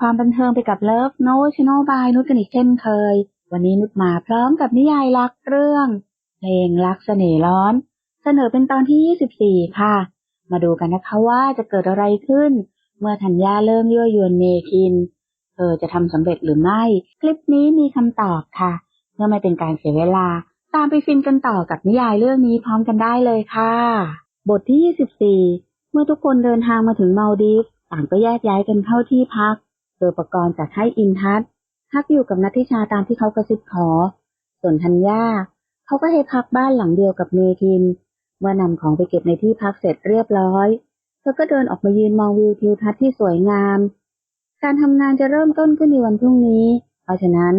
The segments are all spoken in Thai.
ความบันเทิงไปกับเลิฟโนชโนบายนุชกันอีกเช่นเคย วันนี้นุชมาพร้อมกับนิยายรักเรื่อง เพลงรักเสน่ห์ร้อน เสนอเป็นตอนที่ 24 ค่ะ มาดูกันนะคะว่าจะเกิดอะไรขึ้น เมื่อธัญญาเริ่มยั่วยวนเมคิน เธอจะทำสำเร็จหรือไม่ คลิปนี้มีคำตอบค่ะเพื่อไม่เป็นการเสียเวลา ตามไปฟินกันต่อกับนิยายเรื่องนี้พร้อมกันได้เลยค่ะ บทที่ 24 เมื่อทุกคนเดินทางมาถึงมาลดีฟส์ต่างก็แยกย้ายกันเข้าที่พัก โดยประกรณ์จัดให้อินทัศน์พักอยู่กับนัทธิชาตามที่เขากระซิบขอ ส่วนธัญญาเขาก็ให้พักบ้านหลังเดียวกับเมทิน เมื่อนำของไปเก็บในที่พักเสร็จเรียบร้อยเธอก็เดินออกมายืนมองวิวทิวทัศน์ที่สวยงาม การทำงานจะเริ่มต้นขึ้นในวันพรุ่งนี้ เพราะฉะนั้น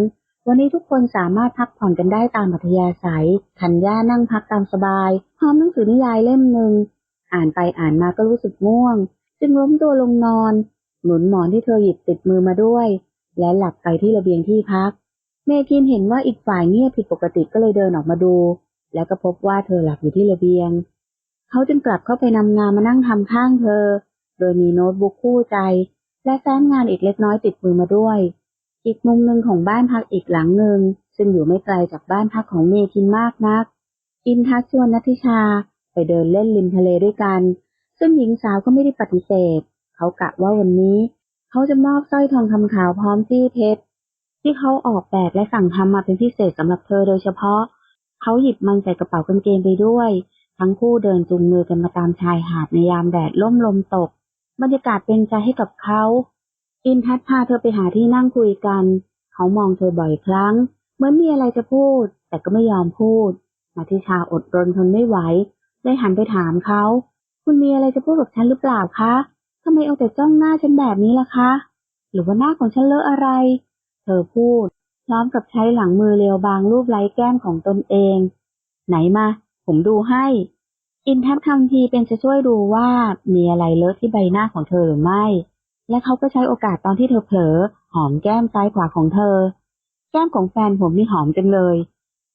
วันนี้ทุกคนสามารถพักผ่อนกันได้ตามอัธยาศัยธัญญานั่งพักตามสบายพร้อมหนังสือนิยายเล่มหนึ่งอ่านไปอ่านมาก็รู้สึกง่วง จึงล้มตัวลงนอน หนุนหมอนที่เธอหยิบติดมือมาด้วย และหลับไปที่ระเบียงที่พัก เมคินเห็นว่าอีกฝ่ายเงียบผิดปกติก็เลยเดินออกมาดู แล้วก็พบว่าเธอหลับอยู่ที่ระเบียง เขาจึงกลับเข้าไปนำงานมานั่งทำข้างเธอ โดยมีโน้ตบุ๊กคู่ใจ และแฟ้มงานอีกเล็กน้อยติดมือมาด้วย อีกมุมหนึ่งของบ้านพักอีกหลังหนึ่งซึ่งอยู่ไม่ไกลจากบ้านพักของเมคินมากนัก อินทักชวนนัทิชาไปเดินเล่นริมทะเลด้วยกัน ซึ่งหญิงสาวก็ไม่ได้ปฏิเสธ เขากะว่าวันนี้เขาจะมอบสร้อยทองคำขาวพร้อมจี้เพชรที่เขาออกแบบและสั่งทำมาเป็นพิเศษสำหรับเธอโดยเฉพาะ เขาหยิบมันใส่กระเป๋ากางเกงไปด้วย ทั้งคู่เดินจูงมือกันมาตามชายหาดในยามแดดล่มลมตก บรรยากาศเป็นใจให้กับเขา อินทัศพาเธอไปหาที่นั่งคุยกัน เขามองเธอบ่อยครั้ง เหมือนมีอะไรจะพูด แต่ก็ไม่ยอมพูดนาทิชาอดรนทนไม่ไหวเลยหันไปถามเขา คุณมีอะไรจะพูดกับฉันหรือเปล่าคะ ทำไมเอาแต่จ้องหน้าฉันแบบนี้ล่ะคะ หรือว่าหน้าของฉันเลอะอะไร เธอพูด พร้อมกับใช้หลังมือเรียวบางรูปไล้แก้มของตนเอง ไหนมา ผมดูให้ อินทัศน์ทำทีเป็นจะช่วยดูว่ามีอะไรเลอะที่ใบหน้าของเธอหรือไม่ และเขาก็ใช้โอกาสตอนที่เธอเผลอ หอมแก้มซ้ายขวาของเธอ แก้มของแฟนผมนี่หอมจังเลย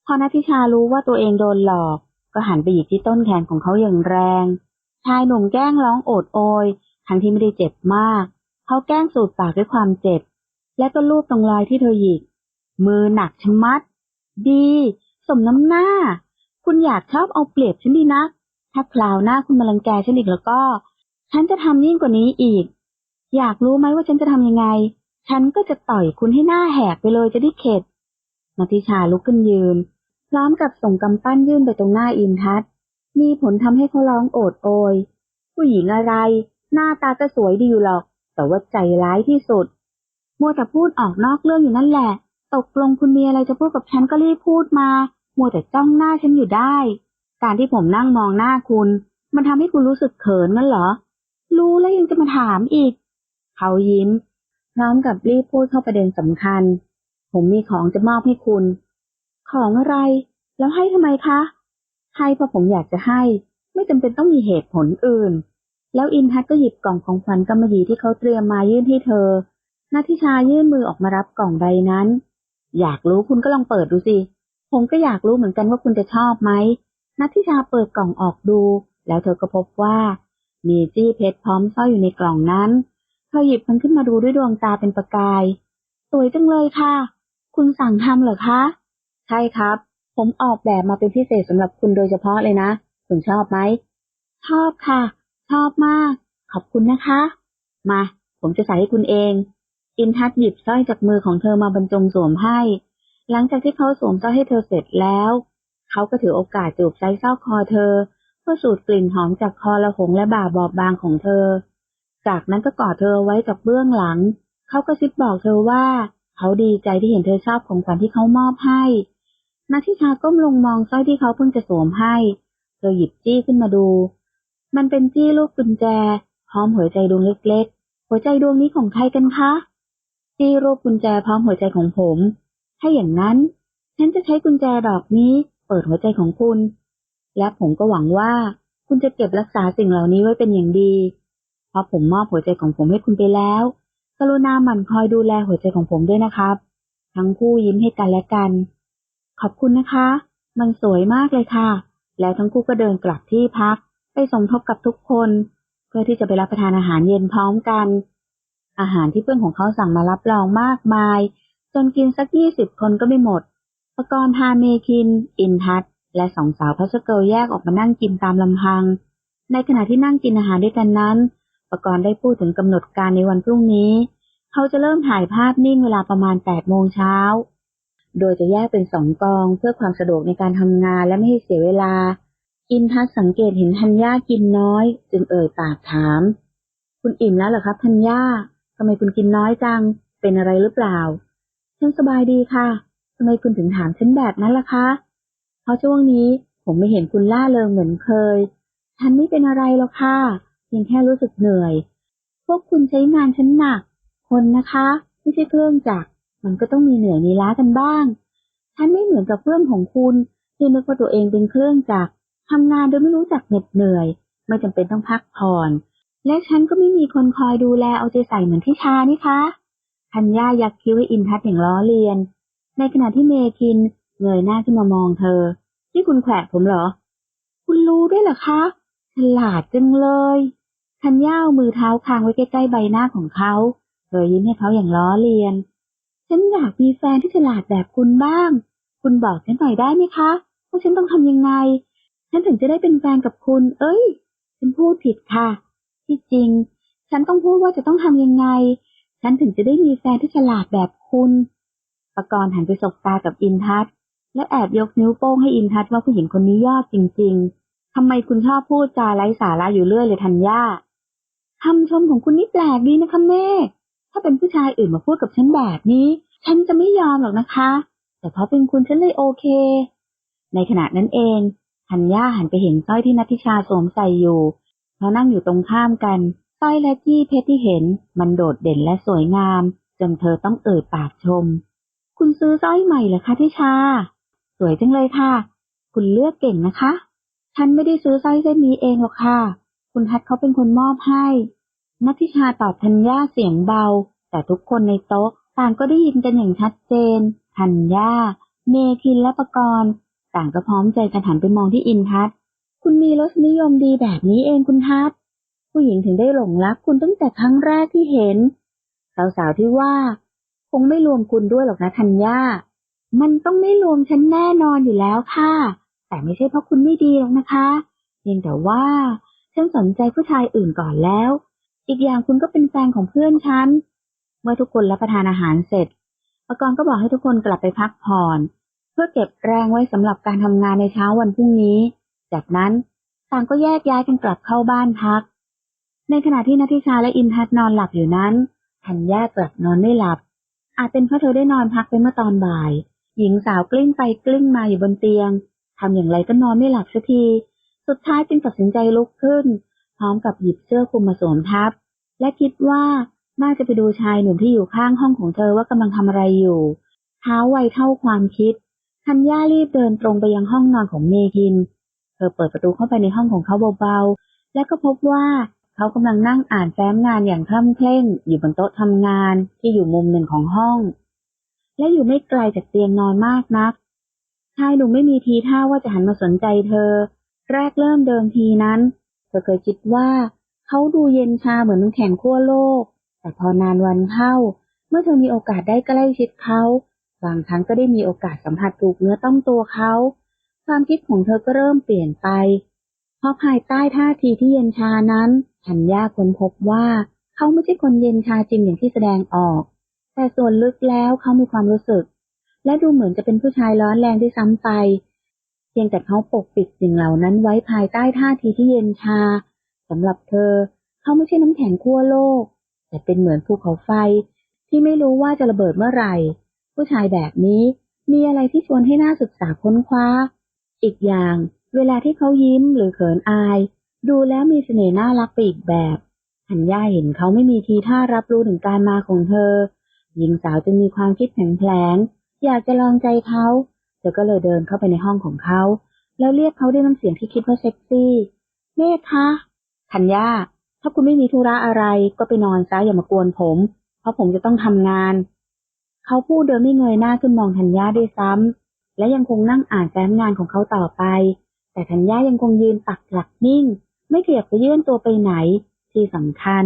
พอนัทิชารู้ว่าตัวเองโดนหลอก ก็หันไปหยิบที่ต้นแขนของเขาอย่างแรง ชายหนุ่มแกล้งร้องโอดโอย ทั้งที่ไม่ได้เจ็บมาก เขาแกล้งสูดปากด้วยความเจ็บ และก็ลูบตรงรอยที่เธอหยิก มือหนักชะมัด ดี สมน้ำหน้า คุณอยากชอบเอาเปรียบฉันดีนะถ้าคราวหน้าคุณมาลังแกฉันอีกแล้วก็ ฉันจะทำยิ่งกว่านี้อีก อยากรู้ไหมว่าฉันจะทำยังไง ฉันก็จะต่อยคุณให้หน้าแหกไปเลยจะได้เข็ดนาทิชาลุกขึ้นยืน พร้อมกับส่งกำปั้นยื่นไปตรงหน้าอินทัศน์มีผลทำให้เขาร้องโอดโอย ผู้หญิงอะไร หน้าตาก็สวยดีอยู่หรอก แต่ว่าใจร้ายที่สุด มัวแต่พูดออกนอกเรื่องอยู่นั่นแหละ ตกลงคุณมีอะไรจะพูดกับฉันก็รีบพูดมา มัวแต่จ้องหน้าฉันอยู่ได้ การที่ผมนั่งมองหน้าคุณ มันทำให้คุณรู้สึกเขินนั่นเหรอ รู้แล้วยังจะมาถามอีก เขายิ้ม พร้อมกับรีบพูดเข้าประเด็นสำคัญ ผมมีของจะมอบให้คุณ ของอะไร แล้วให้ทำไมคะ ให้เพราะผมอยากจะให้ ไม่จำเป็นต้องมีเหตุผลอื่น แล้วอินทัศก็หยิบกล่องของขวัญกำมะหยี่ที่เขาเตรียมมายื่นให้เธอนาทิชายื่นมือออกมารับกล่องใบนั้น อยากรู้คุณก็ลองเปิดดูสิ ผมก็อยากรู้เหมือนกันว่าคุณจะชอบไหมนัทิชาเปิดกล่องออกดู แล้วเธอก็พบว่า มีจี้เพชรพร้อมสร้อยอยู่ในกล่องนั้น เธอหยิบมันขึ้นมาดูด้วยดวงตาเป็นประกาย สวยจังเลยค่ะ คุณสั่งทำเหรอคะ ใช่ครับ ผมออกแบบมาเป็นพิเศษสำหรับคุณโดยเฉพาะเลยนะ คุณชอบไหม ชอบค่ะ ชอบมาก ขอบคุณนะคะ มา ผมจะใส่ให้คุณเอง อินทัศหยิบสร้อยจากมือของเธอมาบรรจงสวมให้ หลังจากที่เขาสวมสร้อยให้เธอเสร็จแล้ว เขาก็ถือโอกาสจูบไซเศร้าคอเธอ เพื่อสูดกลิ่นหอมจากคอละหงและบ่าบอบบางของเธอ จากนั้นก็กอดเธอไว้จากเบื้องหลัง เขาก็ซิบบอกเธอว่า เขาดีใจที่เห็นเธอชอบของขวัญที่เขามอบให้นาทิชาก้มลงมองสร้อยที่เขาเพิ่งจะสวมให้ เธอหยิบจี้ขึ้นมาดู มันเป็นจี้ลูกกุญแจ พร้อมหัวใจดวงเล็กๆ หัวใจดวงนี้ของใครกันคะ จี้รูปกุญแจพร้อมหัวใจของผม ถ้าอย่างนั้น ฉันจะใช้กุญแจดอกนี้เปิดหัวใจของคุณ และผมก็หวังว่า คุณจะเก็บรักษาสิ่งเหล่านี้ไว้เป็นอย่างดี เพราะผมมอบหัวใจของผมให้คุณไปแล้ว กรุณาหมั่นคอยดูแลหัวใจของผมด้วยนะครับ ทั้งคู่ยิ้มให้กันและกัน ขอบคุณนะคะ มันสวยมากเลยค่ะ แล้วทั้งคู่ก็เดินกลับที่พัก ไปสมทบกับทุกคน เพื่อที่จะไปรับประทานอาหารเย็นพร้อมกัน อาหารที่เพื่อนของเขาสั่งมารับรองมากมาย จนกินสักยี่สิบคนก็ไม่หมดปกรณ์พาเมคิน อินทัศและสองสาวพัชเกิลแยกออกมานั่งกินตามลำพัง ในขณะที่นั่งกินอาหารด้วยกันนั้นปกรณ์ได้พูดถึงกำหนดการในวันพรุ่งนี้ เขาจะเริ่มถ่ายภาพนิ่งเวลาประมาณแปดโมงเช้า โดยจะแยกเป็นสองกองเพื่อความสะดวกในการทำงานและไม่ให้เสียเวลา อินทัศสังเกตเห็นธัญญากินน้อย จึงเอ่ยปากถาม คุณอิ่มแล้วเหรอครับธัญญาทำไมคุณกินน้อยจัง เป็นอะไรหรือเปล่า ฉันสบายดีค่ะทำไมคุณถึงถามฉันแบบนั้นล่ะคะ เพราะช่วงนี้ผมไม่เห็นคุณล่าเริงเหมือนเคย ฉันไม่เป็นอะไรหรอกค่ะเพียงแค่รู้สึกเหนื่อย พวกคุณใช้งานฉันหนัก คนนะคะ ไม่ใช่เครื่องจักร มันก็ต้องมีเหนื่อยมีล้ากันบ้าง ฉันไม่เหมือนกับเพื่อนของคุณที่นึกว่าตัวเองเป็นเครื่องจักร ทำงานโดยไม่รู้จักเหน็ดเหนื่อย ไม่จำเป็นต้องพักผ่อน และฉันก็ไม่มีคนคอยดูแลเอาใจใส่เหมือนที่ชานี่คะธัญญายักคิ้วให้อินทัศอย่างล้อเลียน ในขณะที่เมคินเงยหน้าขึ้นมามองเธอที่คุณแขวะผมเหรอ คุณรู้ด้วยเหรอคะฉลาดจังเลยธัญญาเอามือเท้าคางไว้ใกล้ๆใบหน้าของเขาเธอยิ้มให้เขาอย่างล้อเลียน ฉันอยากมีแฟนที่ฉลาดแบบคุณบ้าง คุณบอกฉันหน่อยได้ไหมคะว่าฉันต้องทำยังไง ฉันถึงจะได้เป็นแฟนกับคุณ เอ้ย ฉันพูดผิดค่ะ ที่จริง ฉันต้องพูดว่าจะต้องทำยังไง ฉันถึงจะได้มีแฟนที่ฉลาดแบบคุณปกรณ์หันไปสบตากับอินทัศและแอบยกนิ้วโป้งให้อินทัศว่าผู้หญิงคนนี้ยอดจริง ๆทำไมคุณชอบพูดจาไร้สาระอยู่เรื่อยเลยทัญญาคำชมของคุณนี่แปลกดีนะคะแม่ ถ้าเป็นผู้ชายอื่นมาพูดกับฉันแบบนี้ ฉันจะไม่ยอมหรอกนะคะ แต่เพราะเป็นคุณฉันเลยโอเค ในขณะนั้นเอง ธัญญาหันไปเห็นสร้อยที่นัทธิชาสวมใส่อยู่เพราะนั่งอยู่ตรงข้ามกันสร้อยและจี้เพชรที่เห็น มันโดดเด่นและสวยงาม จนเธอต้องเอ่ยปากชม คุณซื้อสร้อยใหม่เหรอคะทิชา สวยจังเลยค่ะ คุณเลือกเก่งนะคะ ฉันไม่ได้ซื้อสร้อยเส้นนี้เองหรอกค่ะ คุณทัดเขาเป็นคนมอบให้นัทธิชาตอบธัญญาเสียงเบา แต่ทุกคนในโต๊ะต่างก็ได้ยินกันอย่างชัดเจนธัญญาเมคินและประกรณ์ ต่างก็พร้อมใจกันหันไปมองที่อินทัศคุณมีรสนิยมดีแบบนี้เองคุณทัศผู้หญิงถึงได้หลงรักคุณตั้งแต่ครั้งแรกที่เห็น สาวๆที่ว่า คงไม่รวมคุณด้วยหรอกนะธัญญา มันต้องไม่รวมฉันแน่นอนอยู่แล้วค่ะ แต่ไม่ใช่เพราะคุณไม่ดีหรอกนะคะเพียงแต่ว่าฉันสนใจผู้ชายอื่นก่อนแล้ว อีกอย่างคุณก็เป็นแฟนของเพื่อนฉัน เมื่อทุกคนรับประทานอาหารเสร็จปกรณ์ก็บอกให้ทุกคนกลับไปพักผ่อน เพื่อเก็บแรงไว้สำหรับการทำงานในเช้าวันพรุ่งนี้ จากนั้นต่างก็แยกย้ายกันกลับเข้าบ้านพัก ในขณะที่นัทิชาและอินทัศนอนหลับอยู่นั้นธัญญากลับนอนไม่หลับ อาจเป็นเพราะเธอได้นอนพักไปเมื่อตอนบ่าย หญิงสาวกลิ้งไปกลิ้งมาอยู่บนเตียงทำอย่างไรก็นอนไม่หลับสักที สุดท้ายจึงตัดสินใจลุกขึ้น พร้อมกับหยิบเสื้อคลุมมาสวมทับ และคิดว่าน่าจะไปดูชายหนุ่มที่อยู่ข้างห้องของเธอว่ากำลังทำอะไรอยู่เท้าไวเท่าความคิด ธัญญารีบเดินตรงไปยังห้องนอนของเมทิน เธอเปิดประตูเข้าไปในห้องของเขาเบาๆ และก็พบว่าเขากำลังนั่งอ่านแฟ้มงานอย่างคล่ำเคร่ง อยู่บนโต๊ะทำงานที่อยู่มุมหนึ่งของห้อง และอยู่ไม่ไกลจากเตียงนอนมากนักชายหนุ่มไม่มีทีท่าว่าจะหันมาสนใจเธอ แรกเริ่มเดิมทีนั้น เธอเคยคิดว่า เขาดูเย็นชาเหมือนน้ำแข็งขั้วโลก แต่พอนานวันเข้า เมื่อเธอมีโอกาสได้ใกล้ชิดเขา บางครั้งก็ได้มีโอกาสสัมผัสถูกเนื้อต้องตัวเขา ความคิดของเธอก็เริ่มเปลี่ยนไป เพราะภายใต้ท่าทีที่เย็นชานั้นธัญญาค้นพบว่าเขาไม่ใช่คนเย็นชาจริงอย่างที่แสดงออก แต่ส่วนลึกแล้วเขามีความรู้สึก และดูเหมือนจะเป็นผู้ชายร้อนแรงที่ซ้ำไป เพียงแต่เขาปกปิดสิ่งเหล่านั้นไว้ภายใต้ท่าทีที่เย็นชาสำหรับเธอ เขาไม่ใช่น้ำแข็งขั้วโลก แต่เป็นเหมือนภูเขาไฟที่ไม่รู้ว่าจะระเบิดเมื่อไหร่ ผู้ชายแบบนี้มีอะไรที่ชวนให้น่าศึกษาค้นคว้า อีกอย่าง เวลาที่เขายิ้มหรือเขินอาย ดูแล้วมีเสน่ห์น่ารักไปอีกแบบหันย่าเห็นเขาไม่มีทีท่ารับรู้ถึงการมาของเธอ หญิงสาวจึงมีความคิดแผลงอยากจะลองใจเขาเธอก็เลยเดินเข้าไปในห้องของเขา แล้วเรียกเขาด้วยน้ำเสียงที่คิดว่าเซ็กซี่เมฆคะธัญญาถ้าคุณไม่มีธุระอะไรก็ไปนอนซะอย่ามากวนผม เพราะผมจะต้องทำงาน เขาพูดโดยไม่เงยหน้าขึ้นมองธัญญาด้วยซ้ำและยังคงนั่งอ่านแฟ้มงานของเขาต่อไป แต่ธัญญายังคงยืนปักหลักนิ่ง ไม่ขยับไปยื่นตัวไปไหน ที่สำคัญ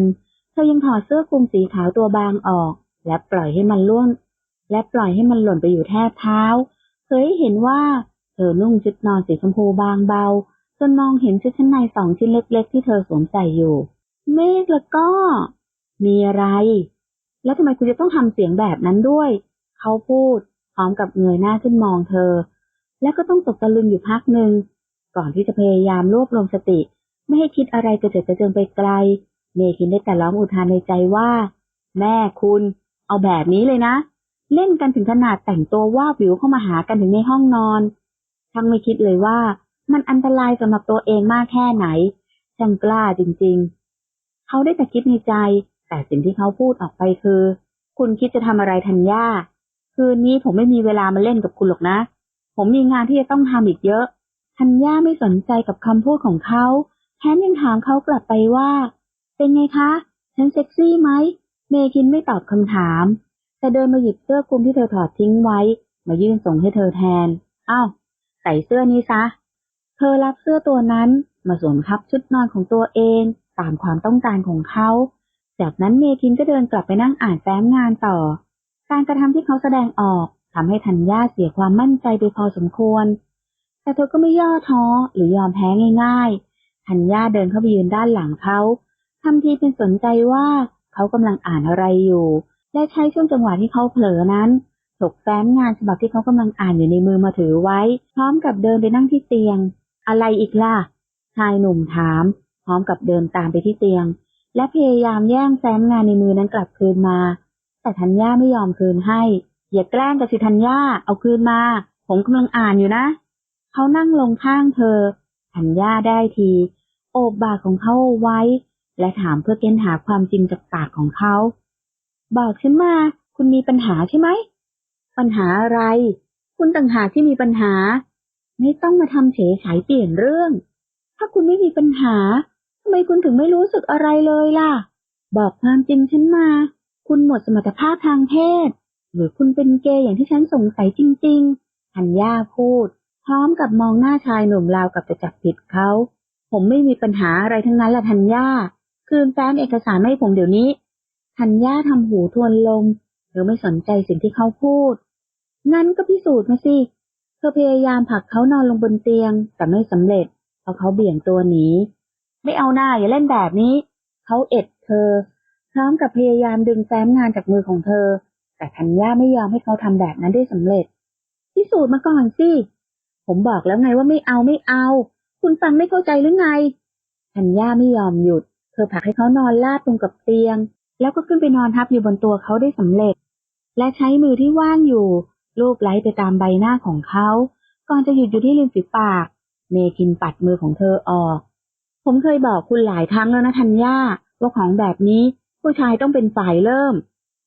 เธอยังถอดเสื้อคลุมสีขาวตัวบางออก และปล่อยให้มันล่วงและปล่อยให้มันหล่นไปอยู่แทบเท้าเผยเห็นว่าเธอนุ่งชุดนอนสีชมพูบางเบาจนมองเห็นชุดชั้นในสองชิ้นเล็ก ๆ ที่เธอสวมใส่อยู่ เมฆแล้วก็ มีอะไร แล้วทำไมคุณจะต้องทำเสียงแบบนั้นด้วย เขาพูดพร้อมกับเงยหน้าขึ้นมองเธอ แล้วก็ต้องตกตะลึงอยู่พักหนึ่งก่อนที่จะพยายามรวบรวมสติ ไม่ให้คิดอะไรกระเจิดกระเจิงไปไกล เมคินได้แต่ร้องอุทานในใจว่า แม่คุณ เอาแบบนี้เลยนะ เล่นกันถึงขนาดแต่งตัวว่าบวิวเข้ามาหากันถึงในห้องนอนช่างไม่คิดเลยว่า มันอันตรายสำหรับตัวเองมากแค่ไหนช่างกล้าจริง ๆ เขาได้แต่คิดในใจ แต่สิ่งที่เขาพูดออกไปคือ คุณคิดจะทำอะไรทันย่าคืนนี้ผมไม่มีเวลามาเล่นกับคุณหรอกนะ ผมมีงานที่จะต้องทำอีกเยอะ ทันย่าไม่สนใจกับคำพูดของเขาแถมยังถามเขากลับไปว่า เป็นไงคะ ฉันเซ็กซี่ไหม เมคินไม่ตอบคำถาม แต่เดินมาหยิบเสื้อคลุมที่เธอถอดทิ้งไว้ มายื่นส่งให้เธอแทน อ้าว ใส่เสื้อนี้ซะ เธอรับเสื้อตัวนั้นมาสวมทับชุดนอนของตัวเอง ตามความต้องการของเขา จากนั้นเมคินก็เดินกลับไปนั่งอ่านแฟ้มงานต่อ การกระทำที่เขาแสดงออกทำให้ธัญญาเสียความมั่นใจไปพอสมควร แต่เธอก็ไม่ย่อท้อหรือยอมแพ้ง่าย ๆ ธัญญาเดินเข้าไปยืนด้านหลังเขาทำทีเป็นสนใจว่าเขากำลังอ่านอะไรอยู่ และใช้ช่วงจังหวะที่เขาเผลอนั้นถกแฟ้มงานฉบับที่เขากำลังอ่านอยู่ในมือมาถือไว้ พร้อมกับเดินไปนั่งที่เตียง อะไรอีกล่ะชายหนุ่มถาม พร้อมกับเดินตามไปที่เตียง และพยายามแย่งแฟ้มงานในมือนั้นกลับคืนมา แต่ธัญญาไม่ยอมคืนให้ อย่าแกล้งกับสิธัญญาเอาคืนมา ผมกำลังอ่านอยู่นะ เขานั่งลงข้างเธอ ธัญญาได้ที โอบบ่าของเขาไว้ และถามเพื่อเก้นหาความจริงจากปากของเขา บอกฉันมา คุณมีปัญหาใช่ไหม ปัญหาอะไร คุณต่างหากที่มีปัญหา ไม่ต้องมาทำเฉยฉายเปลี่ยนเรื่อง ถ้าคุณไม่มีปัญหา ทำไมคุณถึงไม่รู้สึกอะไรเลยล่ะ บอกความจริงฉันมา คุณหมดสมรรถภาพทางเพศ หรือคุณเป็นเกย์อย่างที่ฉันสงสัยจริงๆธัญญาพูด พร้อมกับมองหน้าชายหนุ่มราวกับจะจับผิดเขา ผมไม่มีปัญหาอะไรทั้งนั้นแหละธัญญา คืนแฟ้มเอกสารให้ผมเดี๋ยวนี้ธัญญาทำหูทวนลมหรือไม่สนใจสิ่งที่เขาพูด งั้นก็พิสูจน์มาสิ เธอพยายามผลักเขานอนลงบนเตียงแต่ไม่สำเร็จเพราะเขาเบี่ยงตัวหนี ไม่เอาหน้าอย่าเล่นแบบนี้ เขาเอ็ดเธอ พร้อมกับพยายามดึงแฟ้มงานจากมือของเธอ แต่ธัญญาไม่ยอมให้เขาทำแบบนั้นได้สำเร็จ พิสูจน์มาก่อนสิ ผมบอกแล้วไงว่าไม่เอาไม่เอา คุณฟังไม่เข้าใจหรือไง ธัญญาไม่ยอมหยุด เธอผลักให้เขานอนลาดตรงกับเตียง แล้วก็ขึ้นไปนอนทับอยู่บนตัวเขาได้สำเร็จ และใช้มือที่ว่างอยู่ลูบไล้ไปตามใบหน้าของเขา ก่อนจะหยุดอยู่ที่ริมฝีปาก เมกินปัดมือของเธอออก ผมเคยบอกคุณหลายครั้งแล้วนะธัญญาว่าของแบบนี้ผู้ชายต้องเป็นฝ่ายเริ่ม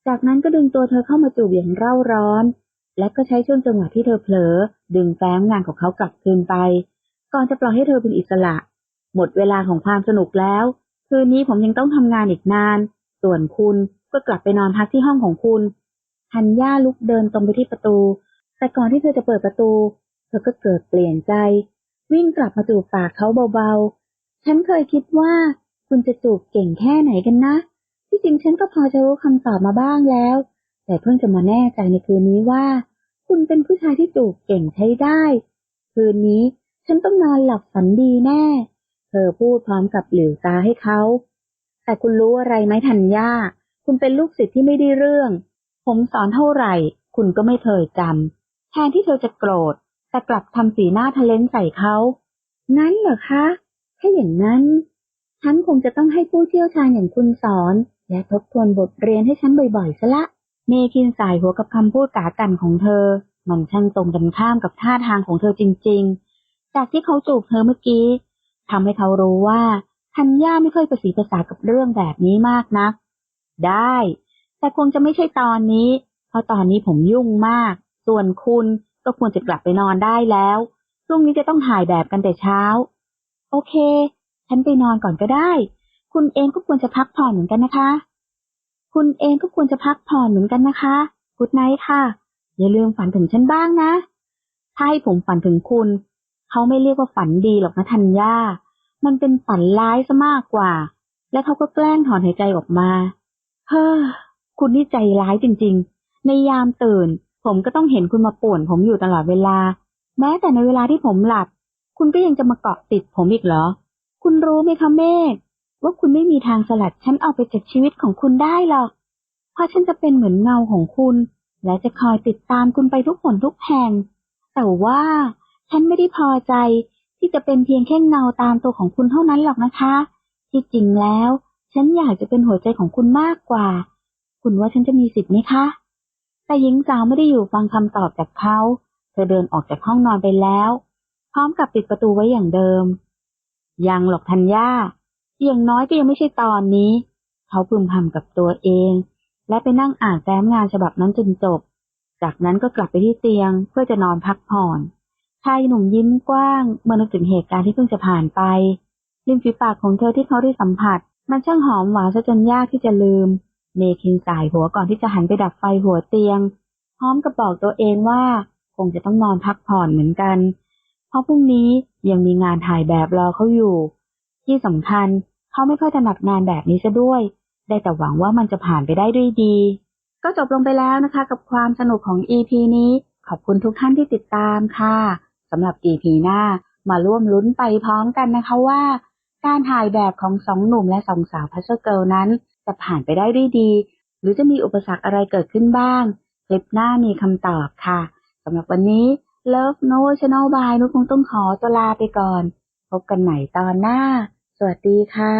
จากนั้นก็ดึงตัวเธอเข้ามาจูบอย่างเร่าร้อน และก็ใช้ช่วงจังหวะที่เธอเผลอ ดึงแฟ้มงานของเขากลับคืนไป ก่อนจะปล่อยให้เธอเป็นอิสระ หมดเวลาของความสนุกแล้ว คืนนี้ผมยังต้องทำงานอีกนาน ส่วนคุณก็กลับไปนอนพักที่ห้องของคุณธัญญาลุกเดินตรงไปที่ประตู แต่ก่อนที่เธอจะเปิดประตู เธอก็เกิดเปลี่ยนใจ วิ่งกลับมาจูบปากเขาเบาๆ ฉันเคยคิดว่าคุณจะจูบเก่งแค่ไหนกันนะ ที่จริงฉันก็พอจะรู้คำตอบมาบ้างแล้ว แต่เพิ่งจะมาแน่ใจในคืนนี้ว่า คุณเป็นผู้ชายที่จูบเก่งใช้ได้ คืนนี้ฉันต้องนอนหลับฝันดีแน่ เธอพูดพร้อมกับหลิวตาให้เขา แต่คุณรู้อะไรไหมธัญญาคุณเป็นลูกศิษย์ที่ไม่ได้เรื่อง ผมสอนเท่าไหร่ คุณก็ไม่เคยจำแทนที่เธอจะโกรธ แต่กลับทำสีหน้าทะเลนใส่เขา นั้นเหรอคะ ถ้าอย่างนั้น ฉันคงจะต้องให้ผู้เชี่ยวชาญอย่างคุณสอน และทบทวนบทเรียนให้ฉันบ่อยๆซะละ เมคินสายหัวกับคำพูดกากันของเธอ มันช่างตรงกันข้ามกับท่าทางของเธอจริง ๆ จากที่เขาจูบเธอเมื่อกี้ทำให้เขารู้ว่าธัญญาไม่ค่อยประสีภาษากับเรื่องแบบนี้มากนัก ได้ แต่คงจะไม่ใช่ตอนนี้ เพราะตอนนี้ผมยุ่งมาก ส่วนคุณก็ควรจะกลับไปนอนได้แล้วพรุ่งนี้จะต้องถ่ายแบบกันแต่เช้า โอเค ฉันไปนอนก่อนก็ได้ คุณเองก็ควรจะพักผ่อนเหมือนกันนะคะ คุณเองก็ควรจะพักผ่อนเหมือนกันนะคะกุดไนท์ค่ะ อย่าลืมฝันถึงฉันบ้างนะ ถ้าให้ผมฝันถึงคุณ เขาไม่เรียกว่าฝันดีหรอกนะธัญญา มันเป็นฝันร้ายซะมากกว่า และเขาก็แกล้งถอนหายใจออกมา เฮ้อ คุณนี่ใจร้ายจริง ๆ ในยามตื่น ผมก็ต้องเห็นคุณมาป่วนผมอยู่ตลอดเวลา แม้แต่ในเวลาที่ผมหลับ คุณก็ยังจะมาเกาะติดผมอีกเหรอ คุณรู้ไหมคะเมฆว่าคุณไม่มีทางสลัดฉันเอาไปจากชีวิตของคุณได้หรอก เพราะฉันจะเป็นเหมือนเงาของคุณ และจะคอยติดตามคุณไปทุกหนทุกแห่ง แต่ว่าฉันไม่ได้พอใจที่จะเป็นเพียงแค่เงาตามตัวของคุณเท่านั้นหรอกนะคะ ที่จริงแล้ว ฉันอยากจะเป็นหัวใจของคุณมากกว่า คุณว่าฉันจะมีสิทธิ์ไหมคะ แต่หญิงสาวไม่ได้อยู่ฟังคำตอบจากเขา เธอเดินออกจากห้องนอนไปแล้ว ร้อมกับปิดประตูไว้อย่างเดิม ยังหรอกทัญญาอย่างน้อยก็ยังไม่ใช่ตอนนี้ เขาพึมพำกับตัวเอง และไปนั่งอ่านแฟ้มงานฉบับนั้นจนจบ จากนั้นก็กลับไปที่เตียงเพื่อจะนอนพักผ่อนชายหนุ่มยิ้มกว้าง เมื่อนึกถึงเหตุการณ์ที่เพิ่งจะผ่านไปริมฝีปากของเธอที่เขาได้สัมผัส มันช่างหอมหวานซะจนยากที่จะลืม เมคินสายหัวก่อนที่จะหันไปดับไฟหัวเตียง พร้อมกับบอกตัวเองว่า คงจะต้องนอนพักผ่อนเหมือนกัน เพราะพรุ่งนี้ยังมีงานถ่ายแบบรอเขาอยู่ ที่สำคัญเขาไม่ค่อยถนัดงานแบบนี้ซะด้วย ได้แต่หวังว่ามันจะผ่านไปได้ด้วยดี ก็จบลงไปแล้วนะคะ กับความสนุกของ EP นี้ ขอบคุณทุกท่านที่ติดตามค่ะสำหรับ EP หน้ามาร่วมลุ้นไปพร้อมกันนะคะว่า การถ่ายแบบของสองหนุ่มและสองสาวพัชเกิลนั้น จะผ่านไปได้ด้วยดี หรือจะมีอุปสรรคอะไรเกิดขึ้นบ้างคลิปหน้ามีคำตอบค่ะสำหรับวันนี้ Love No Channel by นุชคงต้องขอตัวลาไปก่อน พบกันใหม่ตอนหน้า สวัสดีค่ะ